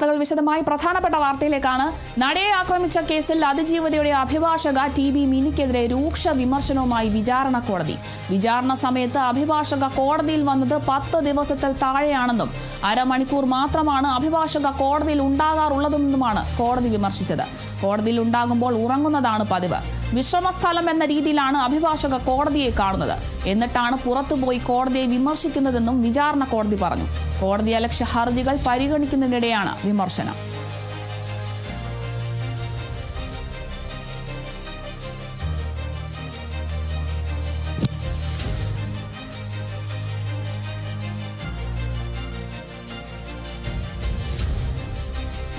വാർത്തകൾ വിശദമായി പ്രധാനപ്പെട്ട വാർത്തയിലേക്കാണ്. നടയെ ആക്രമിച്ച കേസിൽ അതിജീവതയുടെ അഭിഭാഷക ടി ബി മിനിക്കെതിരെ രൂക്ഷ വിമർശനവുമായി വിചാരണ കോടതി. വിചാരണ സമയത്ത് അഭിഭാഷക കോടതിയിൽ വന്നത് പത്ത് ദിവസത്തിൽ താഴെയാണെന്നും അരമണിക്കൂർ മാത്രമാണ് അഭിഭാഷക കോടതിയിൽ ഉണ്ടാകാറുള്ളതെന്നുമാണ് കോടതി വിമർശിച്ചത്. കോടതിയിൽ ഉണ്ടാകുമ്പോൾ ഉറങ്ങുന്നതാണ് പതിവ്. വിശ്രമസ്ഥലം എന്ന രീതിയിലാണ് അഭിഭാഷക കോടതിയെ കാണുന്നത്. എന്നിട്ടാണ് പുറത്തുപോയി കോടതിയെ വിമർശിക്കുന്നതെന്നും വിചാരണ കോടതി പറഞ്ഞു. കോടതി അലക്ഷ്യ ഹർജികൾ പരിഗണിക്കുന്നതിനിടെയാണ് വിമർശനം.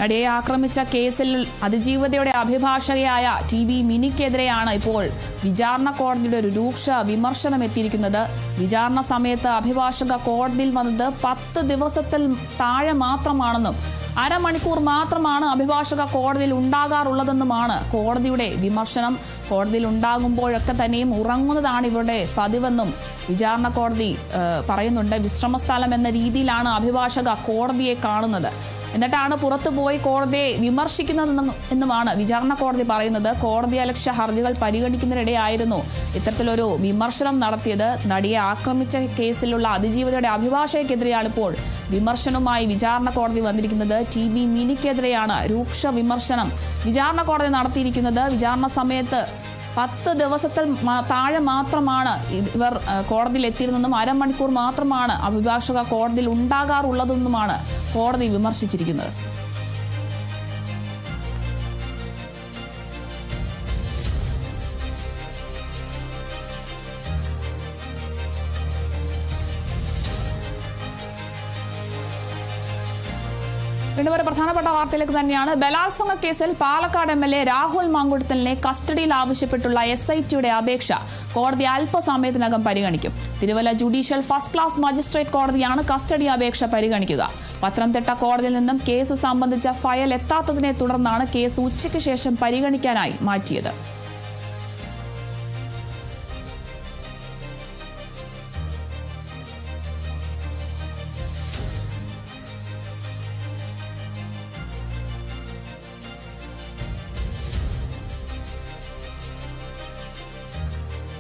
നടിയെ ആക്രമിച്ച കേസിൽ അതിജീവതയുടെ അഭിഭാഷകയായ ടി ബി മിനിക്കെതിരെയാണ് ഇപ്പോൾ വിചാരണ കോടതിയുടെ ഒരു രൂക്ഷ വിമർശനം എത്തിയിരിക്കുന്നത്. വിചാരണ സമയത്ത് അഭിഭാഷക കോടതിയിൽ വന്നത് പത്ത് ദിവസത്തിൽ താഴെ മാത്രമാണെന്നും അരമണിക്കൂർ മാത്രമാണ് അഭിഭാഷക കോടതിയിൽ ഉണ്ടാകാറുള്ളതെന്നുമാണ് കോടതിയുടെ വിമർശനം. കോടതിയിൽ ഉണ്ടാകുമ്പോഴൊക്കെ തന്നെയും ഉറങ്ങുന്നതാണ് ഇവരുടെ പതിവെന്നും വിചാരണ കോടതി പറയുന്നുണ്ട്. വിശ്രമസ്ഥലം എന്ന രീതിയിലാണ് അഭിഭാഷക കോടതിയെ കാണുന്നത്. എന്നിട്ടാണ് പുറത്തു പോയി കോടതിയെ വിമർശിക്കുന്നതെന്നും എന്നുമാണ് വിചാരണ കോടതി പറയുന്നത്. കോടതി അലക്ഷ്യ ഹർജികൾ പരിഗണിക്കുന്നതിനിടെയായിരുന്നു ഇത്തരത്തിലൊരു വിമർശനം നടത്തിയത്. നടിയെ ആക്രമിച്ച കേസിലുള്ള അതിജീവിതയുടെ അഭിഭാഷകയ്ക്കെതിരെയാണ് ഇപ്പോൾ വിമർശനവുമായി വിചാരണ കോടതി വന്നിരിക്കുന്നത്. ടി ബി മിനിക്കെതിരെയാണ് രൂക്ഷ വിമർശനം. വിചാരണ കോടതി നടത്തിയിരിക്കുന്നത് വിചാരണ സമയത്ത് പത്ത് ദിവസത്തിൽ താഴെ മാത്രമാണ് ഇവർ കോടതിയിൽ എത്തിയിരുന്നതും അരമണിക്കൂർ മാത്രമാണ് അഭിഭാഷക കോടതിയിൽ ഉണ്ടാകാറുള്ളതെന്നുമാണ് കോടതി വിമർശിച്ചിരിക്കുന്നത്. ഒരു പ്രധാനപ്പെട്ട വാർത്തയിലേക്ക് തന്നെയാണ്. ബലാത്സംഗ കേസിൽ Palakkad M L A Rahul മാങ്കുടത്തലിനെ കസ്റ്റഡിയിൽ ആവശ്യപ്പെട്ടുള്ള എസ് ഐ ടിയുടെ അപേക്ഷ കോടതി അല്പസമയത്തിനകം പരിഗണിക്കും. Thiruvalla judicial first class magistrate കോടതിയാണ് കസ്റ്റഡി അപേക്ഷ പരിഗണിക്കുക. പത്തനംതിട്ട കോടതിയിൽ നിന്നും കേസ് സംബന്ധിച്ച ഫയൽ എത്താത്തതിനെ തുടർന്നാണ് കേസ് ഉച്ചയ്ക്ക് ശേഷം പരിഗണിക്കാനായി മാറ്റിയത്.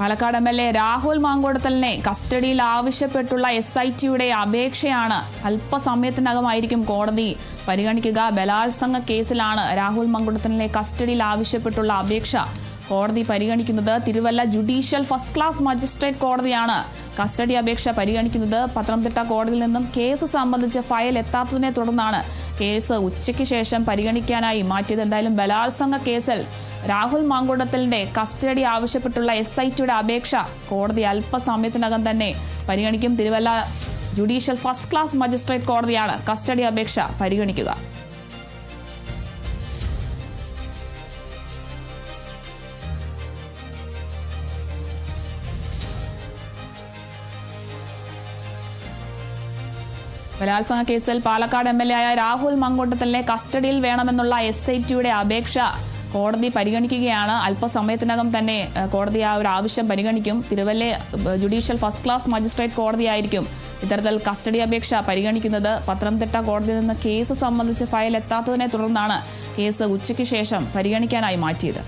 Palakkad M L A Rahul മാങ്കോടത്തലിനെ കസ്റ്റഡിയിൽ ആവശ്യപ്പെട്ടുള്ള എസ് ഐ ടിയുടെ അപേക്ഷയാണ് അല്പസമയത്തിനകമായിരിക്കും കോടതി പരിഗണിക്കുക. ബലാത്സംഗ കേസിലാണ് രാഹുൽ മാങ്കോടത്തലിനെ കസ്റ്റഡിയിൽ ആവശ്യപ്പെട്ടുള്ള അപേക്ഷ കോടതി പരിഗണിക്കുന്നത് Thiruvalla judicial first class magistrate കോടതിയാണ്. കസ്റ്റഡി അപേക്ഷ പരിഗണിക്കുന്നത് പത്തനംതിട്ട കോടതിയിൽ നിന്നും കേസ് സംബന്ധിച്ച് ഫയൽ എത്താത്തതിനെ തുടർന്നാണ് കേസ് ഉച്ചയ്ക്ക് ശേഷം പരിഗണിക്കാനായി മാറ്റിയത്. എന്തായാലും ബലാത്സംഗ കേസിൽ രാഹുൽ മാങ്കുടത്തലിന്റെ കസ്റ്റഡി ആവശ്യപ്പെട്ടുള്ള എസ് ഐ ടിയുടെ അപേക്ഷ കോടതി അല്പസമയത്തിനകം തന്നെ പരിഗണിക്കും. Thiruvalla judicial first class magistrate കോടതിയാണ് കസ്റ്റഡി അപേക്ഷ പരിഗണിക്കുക. ബലാത്സംഗ കേസിൽ പാലക്കാട് എം എൽ എ ആയ രാഹുൽ മങ്കോട്ടത്തലിനെ കസ്റ്റഡിയിൽ വേണമെന്നുള്ള എസ് ഐ ടിയുടെ അപേക്ഷ കോടതി പരിഗണിക്കുകയാണ്. അല്പസമയത്തിനകം തന്നെ കോടതി ആ ഒരു ആവശ്യം പരിഗണിക്കും. Thiruvalla judicial first class magistrate കോടതിയായിരിക്കും ഇത്തരത്തിൽ കസ്റ്റഡി അപേക്ഷ പരിഗണിക്കുന്നത്. പത്തനംതിട്ട കോടതിയിൽ നിന്ന് കേസ് സംബന്ധിച്ച് ഫയൽ എത്താത്തതിനെ തുടർന്നാണ് കേസ് ഉച്ചയ്ക്ക് ശേഷം പരിഗണിക്കാനായി മാറ്റിയത്.